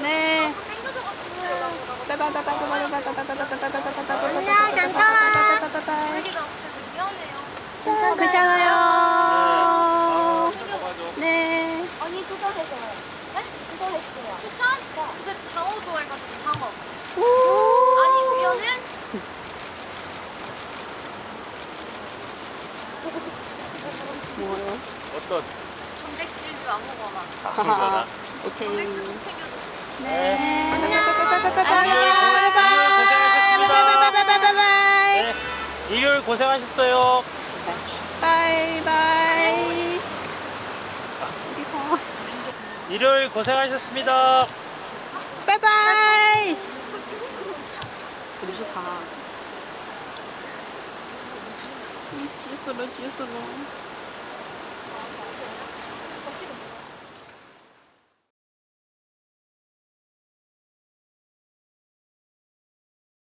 네. 괜찮아. 여기가 왔을 때 미안해요. 괜찮아요. 네. 언니 투자했어요. 네? 추천? 네. 장어 좋아해가지고 장어. 오. 아니 우연은? 뭐요? 어떤? 단백질류 아무거나. 아무거나. 오케이. 단백질 꼭 챙겨줘. 네. 안녕. 고생하셨습니다. 네. 일요일 고생하셨어요. 바이바이. 일요일 고생하셨습니다. 바이바이. 무슨 다. 음, 지수로 지수로.